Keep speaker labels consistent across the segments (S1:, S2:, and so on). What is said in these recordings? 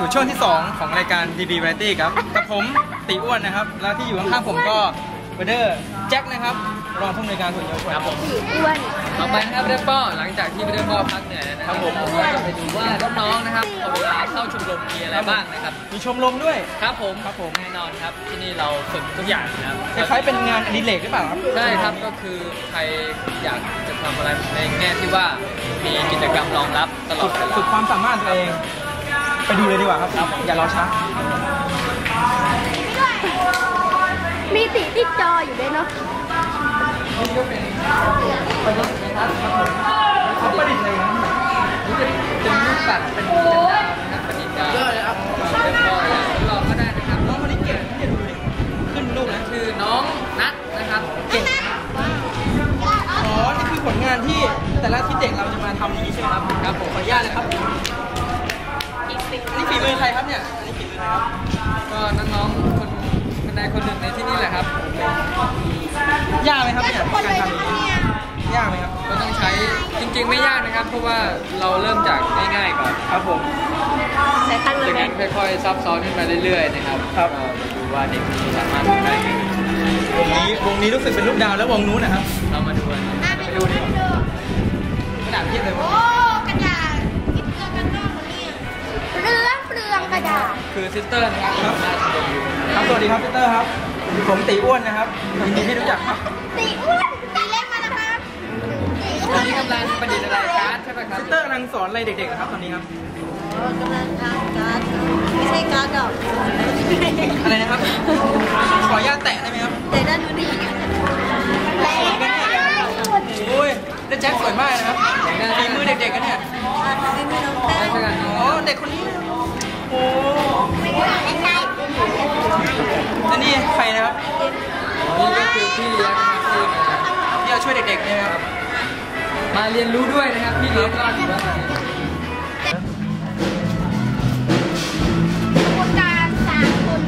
S1: ครับก็กลับสู่ช่วงที่ 2 ของรายการดีดีวาไรตี้ครับกับผมตีอ้วนนะครับ แล้วที่อยู่ข้างๆผมก็เบเดอร์แจ็คนะครับรองผู้อำนวยการส่วนเยาวชน
S2: ครับผม
S3: อ้วน
S2: ต่อไปนะครับเดป้อหลังจากที่เดป้อพักเหนื่อยแล้วนะครับผมเราจะไปดูว่าน้องๆนะครับพอเวลาเข้าชมรมมีอะไรบ้างนะครับ
S1: มีชมรมด้วย
S2: ครับผม
S1: ครับผม
S2: แน่นอนครับที่นี่เราฝึกทุกอย่างนะครับ
S1: คล้ายๆเป็นงานอดิเรกหรือเปล่าครับ
S2: ใช่ครับก็คือใครอยากจะทำอะไรในแง่ที่ว่ามีกิจกรรมรองรับตลอ
S1: สุ
S2: ด
S1: ด
S2: เวลา
S1: สุดความสามารถตัวเอง ไปดูเลยดีกว่าครับ อย่ารอช้า
S3: มีสีติดจออยู่ด้วยเนาะ
S2: นี่ก็เป็นประดิษฐ์นะครับครับผม
S1: เขาประดิษฐ์เลยนะ
S2: นี่เป็นเป็นรูปสัตว์เป็นเป็นดาวนะครับประดิษฐ์ดาวเยอะเลยครับเป็นก็อยากทดลองก็ได้นะครับ
S1: น้องคนนี้เก่งที่จะดูดิขึ้นรูปนะ
S2: ชื่อน้องนัทนะครับ
S1: เก่งอ๋อนี่คือผลงานที่แต่ละอาที่เด็กเราจะมาทำอย่างนี้ใช่ไหมครับ
S2: ครับผม
S1: ขออนุญาตนะครับอันนี้ฝี มือใครครับเนี่ยอันนี้ฝีมือใครครับ
S2: ก็น้องๆคนคนใดคนหนึ่งในที่นี่แหละครับ
S1: ยากไหมครับเนี่ยการทำอย่างนี้ยากไหมครับ
S2: ก็ต้องใช้จริงๆไม่ยากนะครับ เพราะว่าเราเริ่มจากง่ายๆก่อน
S1: ครับผม
S3: ใส่ตังค์เล
S2: จาก
S3: ยไหม
S2: นั้นค่อยๆซับซ้อนขึ้นมาเรื่อยๆนะครับ
S1: ครับ
S2: ก็ดูว่าเด็กสามารถทำได้ไหม
S1: วงนี้วงนี้รู้สึกเป็นรูปดาวแล้ววงนู้นนะครับ
S2: เรามาดูกัน
S3: อะ
S2: ไป
S3: ไป
S2: ดู
S3: ดู
S2: ดี
S3: ดิ
S2: กว่า
S1: กระดาษเพียบเลย
S3: โอ้
S1: วะ
S3: องเปลืองกระดาษ
S2: คือซิสเตอร์นะครับหน้าชมรมอยู่
S1: ครับสวัสดีครับพีเตอร์ครับ ผมตีอ้วนนะครับยินดีที่รู้จักครับ
S3: ตีอ้วนตีเล็กมานะครับตีอ้ว
S2: ตอน
S3: น
S2: นี้กำลังประดิษฐ์อะไรการ์ดใช่ไหมครับ
S1: พีเตอร์กำลังสอนอะไรเด็กๆนะครับตอนนี้ครับ
S3: กำลังทำการ์ดไม่ใช่การ์ดดอก
S1: อะไรนะครับ ขออนุญาตแตะได้ไหมครับ
S3: แต่ด้านนู้นดิแรงมาก
S1: โอ้ยแล้วแจ็คสวยมากนะครับฝีมือเด็กๆกันเนี่ย
S3: ไม่มีน้องแป้
S2: ใช่
S3: ง
S2: ใช่กัน
S1: อ๋อ เด็กคนนี้นะครับโอ้
S3: ไม่ได้ใช่
S1: แล้วนี่ใครนะครับ
S2: นี่ก็คือพี่เลี้ยงนะครับที่
S1: ที่เราช่วยเด็กๆนะครับ
S2: มาเรียนรู้ด้วยนะครับพี่เลี้ยงก็ถือว่า
S3: คนกลางสามคน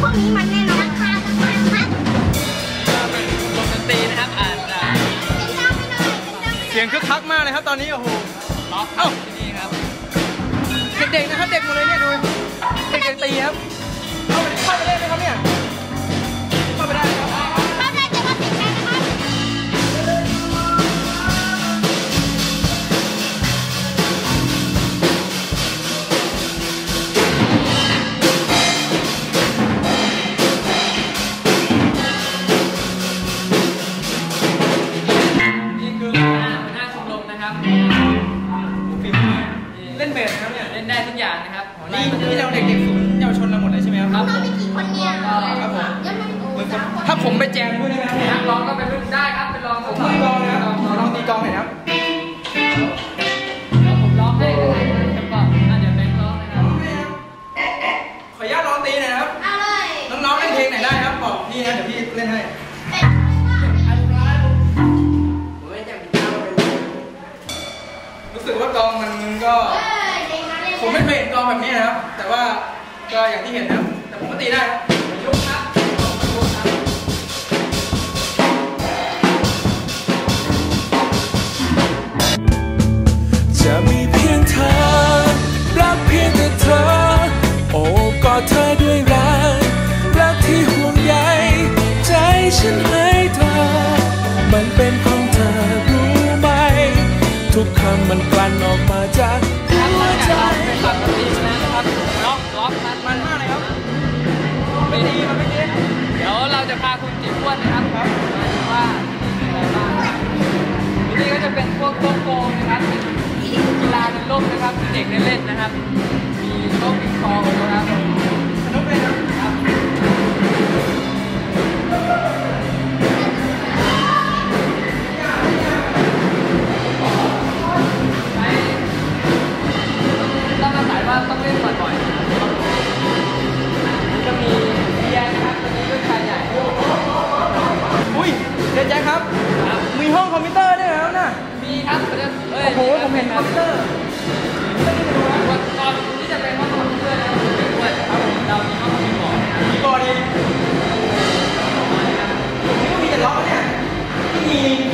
S3: พวกนี้มันแน่นราคาราคาครับ
S2: เป็นวงดนตรีนะครับอาจจะ
S1: เสียงคึกคักมากเลยครับตอนนี้โอ้โห
S2: ล็อกเข้าที่นี่ครับ
S1: เด็กๆนะครับเด็กหมดเลยเนี่ยดู เด็กๆตีครับ เข้าไปเข้าไปได้ไหมครับเนี่ย
S2: ผม
S3: ไป
S1: แจมด้วยได้ไหมครับ
S2: นักร้องก็เป็นรุ่นได้ครับ เป็นรอง
S1: ผมมือกลองนะครับขอลองตีกลองหน่อยนะครับ
S2: ผมร้องให้ก็ได้นะครับก็อะเดี๋ยวแบงค์ร้องนะครับ
S1: ขออนุญาตลองตีหน่อยนะครับ
S3: เอาเลย
S1: น้องๆเล่นเพลงไหนได้ครับบอกพี่นะเดี๋ยวพี่เล่นให้รู้สึกว่ากลองมันก็ผมไม่เคยเห็นกลองแบบนี้นะครับ แต่ว่าก็อย่างที่เห็นนะครับแต่ผมก็ตีได้ครับ
S4: จะมีเพียงเธอ รักเพียงแต่เธอ โอบกอดเธอด้วย
S2: ด็ก
S1: ได้
S2: เล่นนะครับ มีโต๊ะปิงปองนะครับ
S1: สนุกเลยนะครับ
S2: ใช้ต้องอาศัยว่าต้องเล่นบ่อยๆนี่ก็มีเบียร์นะครับตัวนี้ก็ชายใหญ่
S1: อุ้ยเดี๋ยวแจ็คครับ มีห้องคอมพิวเตอร์ด้วยแล้วนะ
S2: มีครับประเด็นเอ้ย
S1: โอ้โหผมเห็นคอมพิวเตอร์
S2: ผ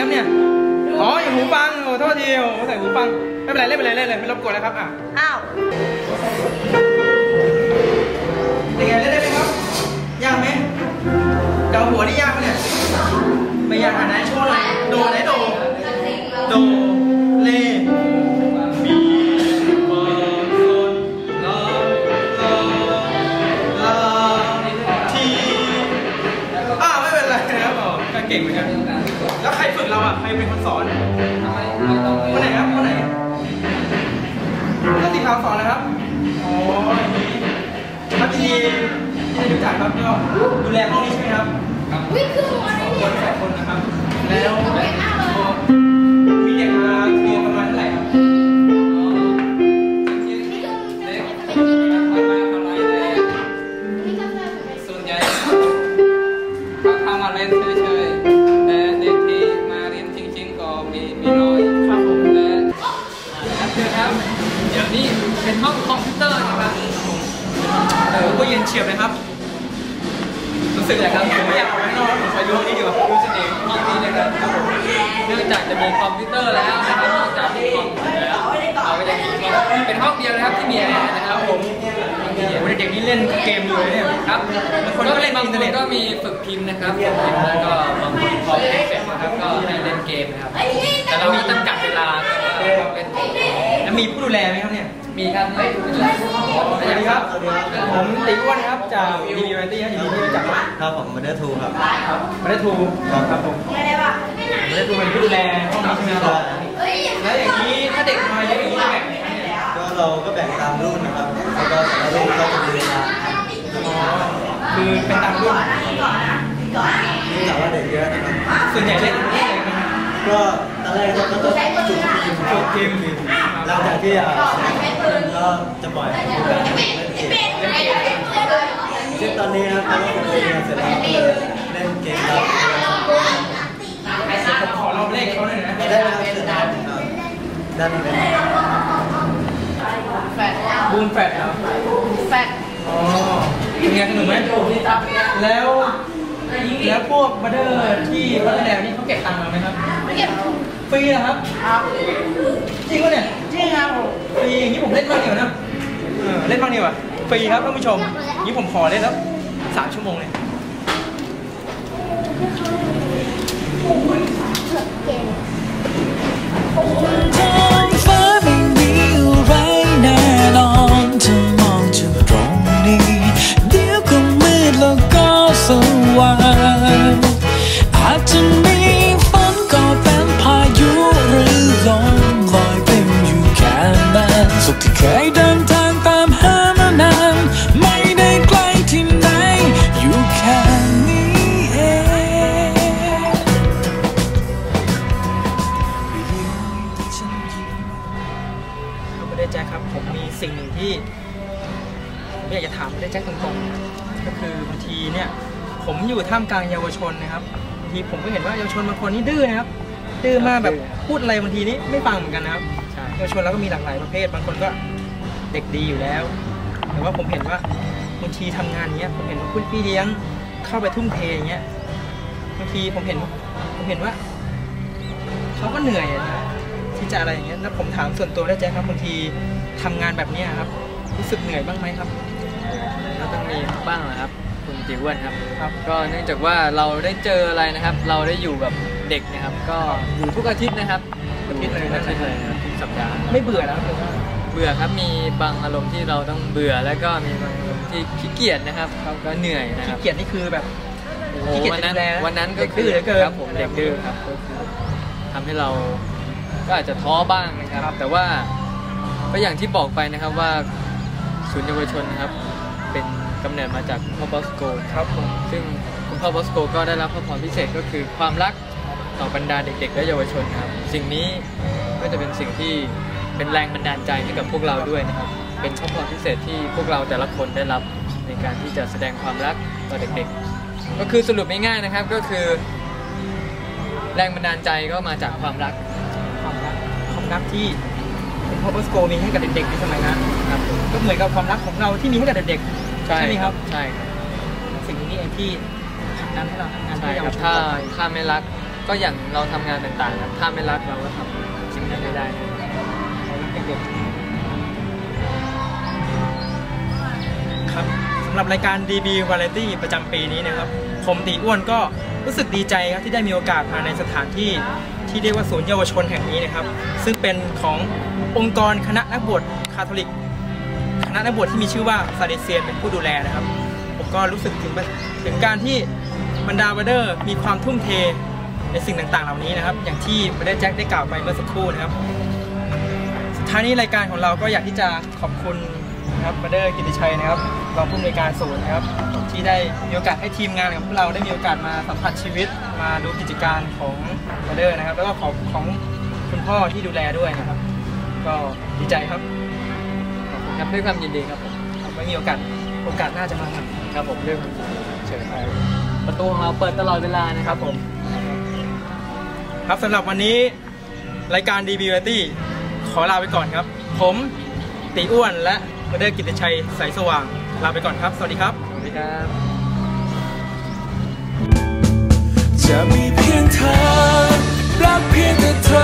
S1: สึกผมไม่ได้ยินครับเนี่ยอ๋ออย่างหูฟังโอ้โทษทีโอ้ใส่หูฟังไม่เป็นไรเล่นไปเลยเล่นเลยไม่รบกวนแล้วครับอะ
S3: อ้าว
S1: เป็นไงเล่นได้ไหมครับยากไหมเกาหัวนี่ยากไหมเนี่ยไม่ยากอะไหนโชว์หน่อย ที่ได้รู้จักครับก็ดูแลห้องนี้ใช่ไหมครับ
S3: วิ่งขึ้นหัวอะไร
S1: ค
S3: เนี่ย
S1: นสองคนนะครับ แล้ว
S3: เก่งมากเลย
S1: มีเด็กมาเรียนประมาณเท่าไหร่ครับ
S3: นี่ก็
S2: เด็ก
S3: จะ
S2: ทำ
S3: เป็น
S2: ไมทำไมเลย
S3: นี่ก็จะเป็น
S2: ส่วนใหญ่เขาเข้ามาเล่นเฉยๆแต่เด็กที่มาเรียนจริงๆก็มีมีน้อยครับผมและอ่าเชิญครับเดี๋ยวนี้เป็นห้องคอมพิวเตอร์นะครับ
S1: เออก็เย็นเฉียบเลยครับ รู้สึกอย่างครับผมไม่อยากออกไปข้างนอกผมขออยู่ห้องนี้ดีกว่า
S2: ดูเสน่ห์ของห้องนี้เลยครับครับผมเนื่องจากจะมีคอมพิวเตอร์แล้วนะครับนอกจากมีคอมแล้วเราก็จะมีเป็นห้องเดียวนะครับที่มีแอร์นะครับผม
S1: เด็กๆนี่เล่นเกมอยู่เลยเนี่ย
S2: ครับ
S1: บางคนก็เล่น
S2: บางค
S1: เทอร์เน็
S2: น
S1: ต
S2: ก็มีฝึกพิมพ์นะครับฝึกพิมพ์แล้วก็บางคนพอเล่นเสร็จนะครับก็ให้เล่นเกมนะครับแต่เรามีจำกัดเวลาเล่นเกม
S1: แล้วมีผู้ดูแลไหมครับเนี่ย
S2: มีครับ
S1: สวัสดีครับผมตีอ้วนครับ จากดีบีวตี้ครับยินดีที่รู้จักครับ
S5: ครับผมมาเดอร์ทูครับ
S1: ครับมาได้ทูครับผมมาได้ทูเป็นผู้ดูแลห้องนี้ใช่ไหมครับแล้วอย่างนี้ถ้าเด็กมาเยอะอย่างนี้จะแบ่งไหมครับเนี่ย
S5: ก็เราก็แบ่งตามรุ่นนะครับแล้วก็แต่ละรุ่นก็จะมีเวลา
S1: อ๋อคือเป็นตามรุ่น
S5: นี่แต่ว่าเด็กเยอะนะครับ
S1: ส่วนใหญ่เล่นเล่นอะไรกันครับ
S5: ก็ตอนแรกก็ก็จะจุดทีม
S1: ฝึกทีม
S5: หลังจากที่อ่าก็จะปล่อยเล่นเกม ซึ่งตอนนี้นะครับเราก็ฝึกเรียนเสร็จแล้วเล่นเกมแล้ว
S1: ผมขอรอบเลขเขาหน่อยนะ
S5: ได้รับเสร็จแล้วครับด้านนี้เป็น
S1: บูมแฟดครับ
S3: แฟด
S1: อ๋อเป็นไงสนุกไหมแล้วแล้วพวกบัตเดอร์ที่พัฒนานี่เขาเก็บตังค์เราไหมครับไม่
S3: เก็บ
S1: ฟรีเหรอครับ
S3: ครับ
S1: จริงปะเนี่ย
S3: จริงครับ
S1: ฟรีอย่างนี้ผมเล่นบ้างดีกว่านะเล่นบ้างดีกว่า ฟรีครับท่านผู้ชมนี้ผมขอเล่นแล้วสามชั่วโมงเลย
S4: อาจจะมี แจ็
S1: คครับ ผมมีสิ่งหนึ่งที่ผมอยากจะถามไม่ได้แจ็คตรงๆ ก็คือบางทีเนี่ย ผมอยู่ท่ามกลางเยาวชนนะครับบางทีผมก็เห็นว่าเยาวชนบางคนนี่ดื้อนะครับ ดื้อมากแบบพูดอะไรบางทีนี่ไม่ฟังเหมือนกันนะครับ
S2: ใช่
S1: เยาวชนเราก็มีหลากหลายประเภท บางคนก็เด็กดีอยู่แล้ว แต่ว่าผมเห็นว่าบางทีทำงานเนี้ยผมเห็นว่าคุณพี่เลี้ยงเข้าไปทุ่มเทอย่างเงี้ยบางทีผมเห็นผมเห็นว่าเขาก็เหนื่อยอะนะ ที่จะอะไรอย่างเงี้ยแล้วผมถามส่วนตัวได้แจ๊คครับบางทีทำงานแบบเนี้ยครับ รู้สึกเหนื่อยบ้างไหมครับ
S2: ก็ต้องมีบ้างแหละครับ คุณจิ๋วอ้วนครับ
S1: ครับ
S2: ก็เนื่องจากว่าเราได้เจออะไรนะครับ เราได้อยู่กับเด็กนะครับ ก็อยู่ทุกอาทิตย์นะครับ
S1: ทุกอาทิตย์เลย
S2: ทุกอาทิตย์เลยนะครับทุกสัปดาห์
S1: ไม่เบื่อแล้วเลยว่า
S2: เบื่อครับมีบางอารมณ์ที่เราต้องเบื่อแล้วก็มีบางอารมณ์ที่ขี้เกียจนะครับก็เหนื่อยนะค
S1: ขี้
S2: รับ
S1: เกียจนี่คือแบบ
S2: โอ้โห
S1: ขี้เกียจ
S2: วันนั้น
S1: จะดูแล
S2: วันนั้นก็
S1: เด็กดื้อเหลือเกิน
S2: ครับผมเด็กดื้อครับก็คือทำให้เรา ก็อาจจะท้อบ้างนะครับ แต่ว่าก็อย่างที่บอกไปนะครับว่าศูนย์เยาวชนนะครับ เป็นกำเนิดมาจากพ่อบอสโก
S1: ครับผม
S2: ซึ่งคุณพ่อบอสโกก็ได้รับพระพรพิเศษก็คือความรักต่อบรรดาเด็ก ๆ และเยาวชนครับ สิ่งนี้ก็จะเป็นสิ่งที่เป็นแรงบันดาลใจให้กับพวกเราด้วยนะครับ เป็นพระพรพิเศษที่พวกเราแต่ละคนได้รับในการที่จะแสดงความรักต่อเด็กๆ ก็คือสรุปง่ายๆนะครับก็คือ แรงบันดาลใจก็มาจากความรัก
S1: ความรักความรักที่คุณพ่อบัสโกมีให้กับเด็กๆในสมัยนั้นครับก็เหมือนกับความรักของเราที่มีให้กับเด็กๆใช่ไหมครับ
S2: ใช่ครับ
S1: สิ่งนี้เองที่ผลักดันให้เราทำงาน
S2: ใช่
S1: เพื่อเยา
S2: ควรับ
S1: ชน
S2: ถ้า
S1: ต่อไป
S2: ถ้าไม่รักก็อย่างเราทำงานต่างๆนะถ้าไม่รักเราก็ทำสิ่งนั้นไม่ได้นะเรารักเด็ก
S1: ครับสำหรับรายการ DB Variety ประจำปีนี้นะครับ ผมตีอ้วนก็รู้สึกดีใจครับที่ได้มีโอกาสมาในสถานที่ที่เรียกว่าศูนย์เยาวชนแห่งนี้นะครับ ซึ่งเป็นขององค์กรคณะนักบวชคาทอลิก คณะนักบวชที่มีชื่อว่าซาเดเซียนเป็นผู้ดูแลนะครับ ผมก็รู้สึกถึงถึงการที่บรรดาบัดเดอร์มีความทุ่มเทในสิ่งต่างๆ เหล่านี้นะครับ อย่างที่บัดเดอร์แจ็คได้กล่าวไปเมื่อสักครู่นะครับ สุดท้ายนี้รายการของเราก็อยากที่จะขอบคุณ นะครับบัดเดอร์กิติชัยนะครับรองผู้อำนวยการศูนย์นะครับที่ได้มีโอกาสให้ทีมงานของพวกเราได้มีโอกาสมาสัมผัสชีวิต มาดูกิจการของบัดเดอร์นะครับ แล้วก็ของของคุณพ่อที่ดูแลด้วยนะครับ ก็ดีใจครับ
S2: ๆขอบคุณครับด้วยความยินดีครับผม
S1: ครับไว้มีโอกาสโอกาสหน้าจะมาครับ
S2: ครับผมด้วยความยินดีเชิญครับประตูของเราเปิดตลอดเวลานะครับผม
S1: ครับสำหรับวันนี้รายการ DB Variety ขอลาไปก่อนครับ ผมตีอ้วนและบัด เดอร์กิติชัยสายสว่าง ลาไปก่อนครับ สวัสดีครับ
S2: สวัสดีครับ
S4: จะมีเพียงเธอรักเพียงแต่เธอ